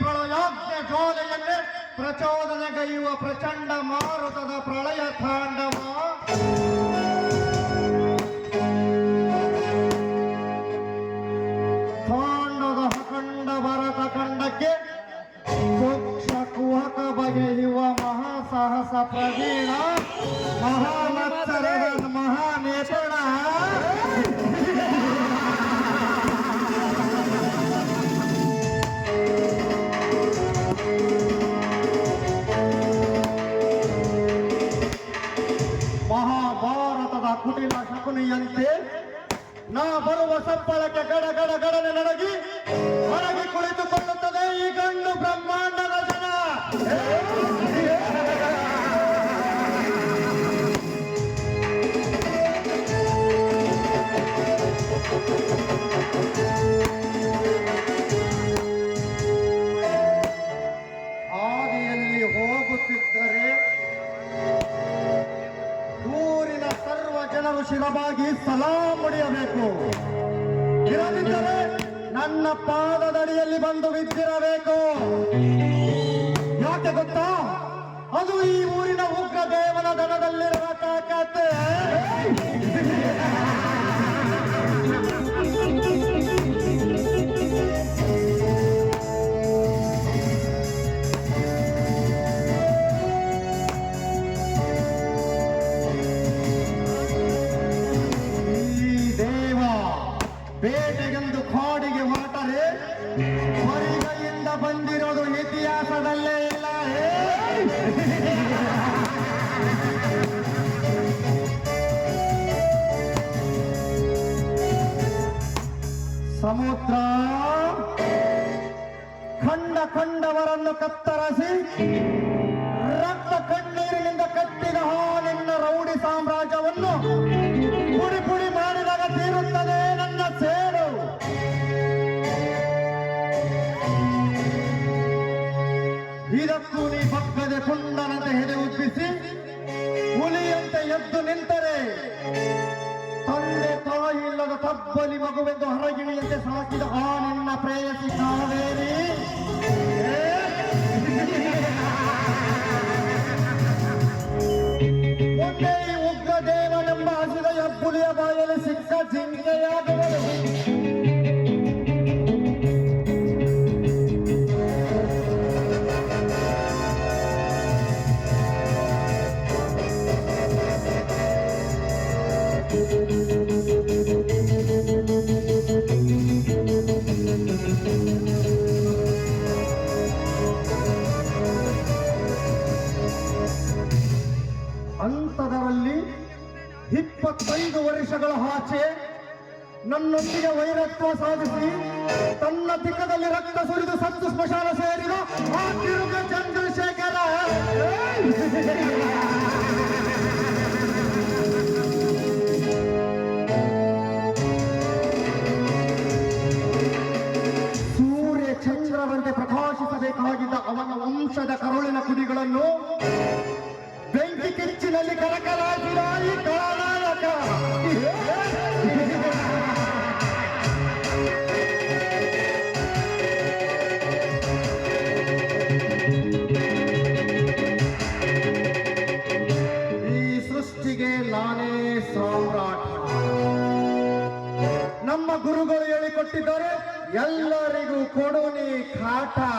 ಪ್ರಳಯಾಗ್ನ ಜ್ವಾಲೆಯಲ್ಲಿ ಪ್ರಚೋದನೆಗೈಯುವ ಪ್ರಚಂಡ ಮಾರುತದ ಪ್ರಳಯ ತಾಂಡವ. ತಾಂಡದ ಹಕಂಡ ಭರತ ಖಂಡಕ್ಕೆ ಕುಹಕ ಬಗೆಯುವ ಮಹಾಸಾಹಸ ಪ್ರದೀಪ. ಸಲಾಂ ಹೊಡೆಯಬೇಕು ಇರದಿದ್ದರೆ ನನ್ನ ಪಾದದಡಿಯಲ್ಲಿ ಬಂದು ಬಿದ್ದಿರಬೇಕು. ಯಾಕೆ ಗೊತ್ತಾ? ಅದು ಈ ಊರಿನ ಉಗ್ರ ದೇವನ ದನದಲ್ಲಿರುವ ತಾಕತ್ತೆ ಬೇಟೆಗೆಂದು ಕಾಡಿಗೆ ಹೊರಟರೆ, ಹೊರಗೈಯಿಂದ ಬಂದಿರೋದು ಇತಿಹಾಸದಲ್ಲೇ ಇಲ್ಲ ಸಮುದ್ರ ಖಂಡ ಖಂಡವರನ್ನು ಕತ್ತರಿಸಿ, ರಕ್ತ ಕಣ್ಣೀರಿನಿಂದ ಕಟ್ಟಿದ ಹಾನಿ ಎದ್ದು ನಿಂತರೆ. ತಂದೆ ತಾಯಿ ಇಲ್ಲದ ತಬ್ಬಲಿ ಮಗುವೆಂದು ಹೊರಗಿಳಿಯಂತೆ ಸಾಕಿದ ಆ ನಿನ್ನ ಪ್ರೇಯಸಿ ಕಾವೇರಿ. ಉಗ್ರದೇವನೆಂಬ ಹಸಿದ ಹೆಬ್ಬುಲಿಯ ಬಾಯಲ್ಲಿ ಸಿಕ್ಕ ಜಿಂಕೆಯಾಗುವರು ಇಪ್ಪತ್ತೈದು ವರ್ಷಗಳ ಆಚೆ ನನ್ನೊಂದಿಗೆ ವೈರತ್ವ ಸಾಧಿಸಿ ತನ್ನ ದಿಕ್ಕದಲ್ಲಿ ರಕ್ತ ಸುರಿದು ಸತ್ತು ಸ್ಮಶಾನ ಸೇರಿದ ಆ ತಿರುಗ ಚಂದ್ರಶೇಖರ. ಸೂರ್ಯ ಚಂದ್ರವಂತೆ ಪ್ರಕಾಶಿಸಬೇಕಾಗಿದ್ದ ಅವನ ವಂಶದ ಕರುಳಿನ ಕುಡಿಗಳನ್ನು ಬೆಂಕಿ ಕಿಚ್ಚಿನಲ್ಲಿ ಕರಕಲಾಗಿದ ಈ ಕಳನಾಯಕ खाता